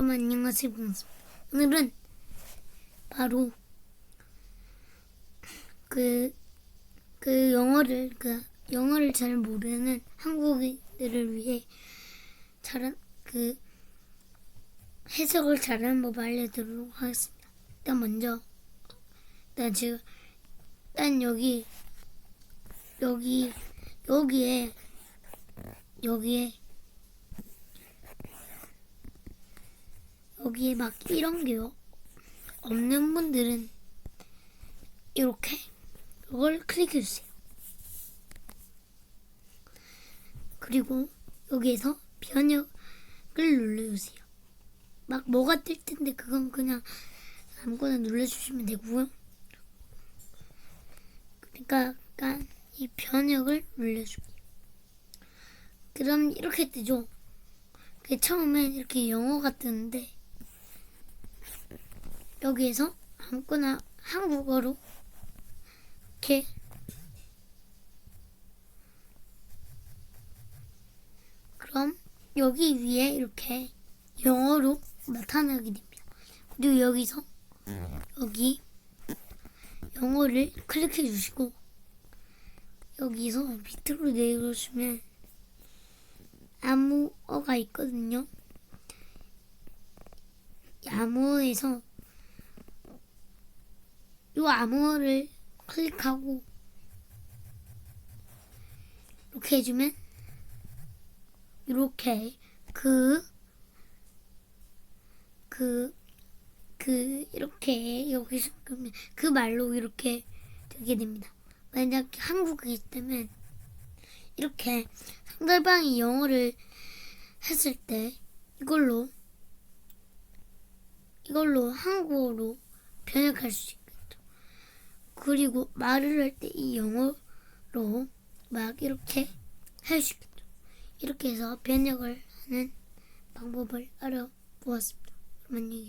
여러분 안녕하세요 반갑습니다. 오늘은 바로 그, 그 영어를 그 영어를 잘 모르는 한국인들을 위해 잘한 그 해석을 잘하는 법 알려드리도록 하겠습니다. 일단 먼저 일단 지금 일단 여기 여기 여기에 여기에 여기에 막 이런 게 없는 분들은 이렇게 이걸 클릭해 주세요. 그리고 여기에서 변형을 눌러주세요. 막 뭐가 뜰 텐데 그건 그냥 아무거나 눌러주시면 되고요. 그러니까 약간 이 변형을 눌러줄게요. 그럼 이렇게 뜨죠. 그 처음엔 이렇게 영어가 뜨는데 여기에서 아무거나 한국어로 이렇게 그럼 여기 위에 이렇게 영어로 나타나게 됩니다. 그리고 여기서 여기 영어를 클릭해 주시고 여기서 밑으로 내려주시면 암호어가 있거든요. 이 암호에서 이 암호를 클릭하고 이렇게 해주면 이렇게 그, 그, 그, 이렇게 여기서 그러면 그 말로 이렇게 되게 됩니다. 만약 한국에 있다면 이렇게 상대방이 영어를 했을 때 이걸로 이걸로 한국어로 번역할 수 있겠죠. 그리고 말을 할 때 이 영어로 막 이렇게 할 수 있겠죠. 이렇게 해서 번역을 하는 방법을 알아보았습니다. 안녕히 계세요.